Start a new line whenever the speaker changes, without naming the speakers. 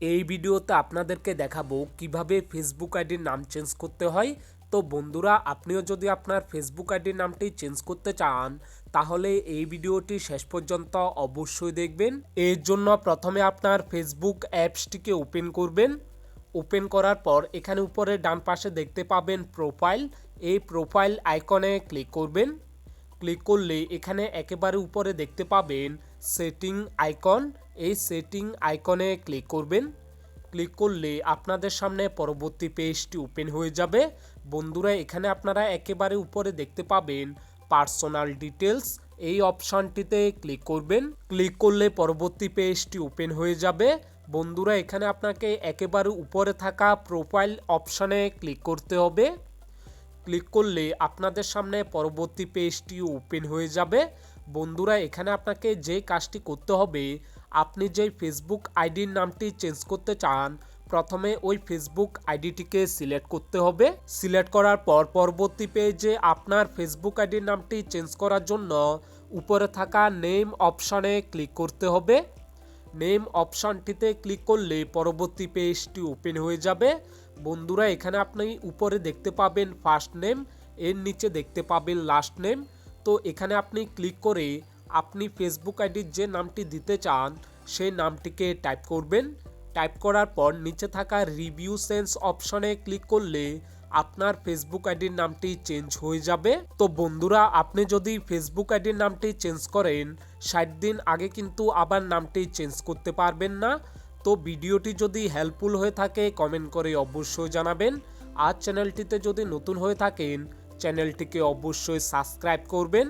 এই ভিডিওতে আপনাদেরকে দেখাবো কীভাবে ফেসবুক আইডির নাম চেঞ্জ করতে হয়। তো বন্ধুরা, আপনিও যদি আপনার ফেসবুক আইডির নামটি চেঞ্জ করতে চান, তাহলে এই ভিডিওটি শেষ পর্যন্ত অবশ্যই দেখবেন। এর জন্য প্রথমে আপনার ফেসবুক অ্যাপসটিকে ওপেন করবেন। ওপেন করার পর এখানে উপরে ডান পাশে দেখতে পাবেন প্রোফাইল এই প্রোফাইল আইকনে ক্লিক করবেন। ক্লিক করলে এখানে একেবারে উপরে দেখতে পাবেন সেটিং আইকন এই সেটিং আইকনে ক্লিক করবেন। ক্লিক করলে আপনাদের সামনে পরবর্তী পেজটি ওপেন হয়ে যাবে। বন্ধুরা, এখানে আপনারা একেবারে উপরে দেখতে পাবেন পার্সোনাল ডিটেলস এই অপশানটিতে ক্লিক করবেন। ক্লিক করলে পরবর্তী পেজটি ওপেন হয়ে যাবে। বন্ধুরা, এখানে আপনাকে একেবারে উপরে থাকা প্রোফাইল অপশানে ক্লিক করতে হবে। ক্লিক করলে আপনাদের সামনে পরবর্তী পেজটি ওপেন হয়ে যাবে। বন্ধুরা, এখানে আপনাকে যে কাজটি করতে হবে, আপনি যে ফেসবুক আইডির নামটি চেঞ্জ করতে চান, প্রথমে ওই ফেসবুক আইডিটিকে সিলেক্ট করতে হবে। সিলেক্ট করার পর পরবর্তী পেজে আপনার ফেসবুক আইডির নামটি চেঞ্জ করার জন্য উপরে থাকা নেম অপশানে ক্লিক করতে হবে। নেম অপশানটিতে ক্লিক করলে পরবর্তী পেজটি ওপেন হয়ে যাবে। বন্ধুরা, এখানে আপনি উপরে দেখতে পাবেন ফার্স্ট নেম এর নিচে দেখতে পাবেন লাস্ট নেম তো এখানে আপনি ক্লিক করে আপনি ফেসবুক আইডির যে নামটি দিতে চান, সেই নামটিকে টাইপ করবেন। টাইপ করার পর নিচে থাকা রিভিউ সেন্স অপশনে ক্লিক করলে আপনার ফেসবুক আইডির নামটি চেঞ্জ হয়ে যাবে। তো বন্ধুরা, আপনি যদি ফেসবুক আইডির নামটি চেঞ্জ করেন, ষাট দিন আগে কিন্তু আবার নামটি চেঞ্জ করতে পারবেন না। তো ভিডিওটি যদি হেল্পফুল হয়ে থাকে কমেন্ট করে অবশ্যই জানাবেন। আর চ্যানেলটিতে যদি নতুন হয়ে থাকেন চ্যানেলটিকে অবশ্যই সাবস্ক্রাইব করবেন।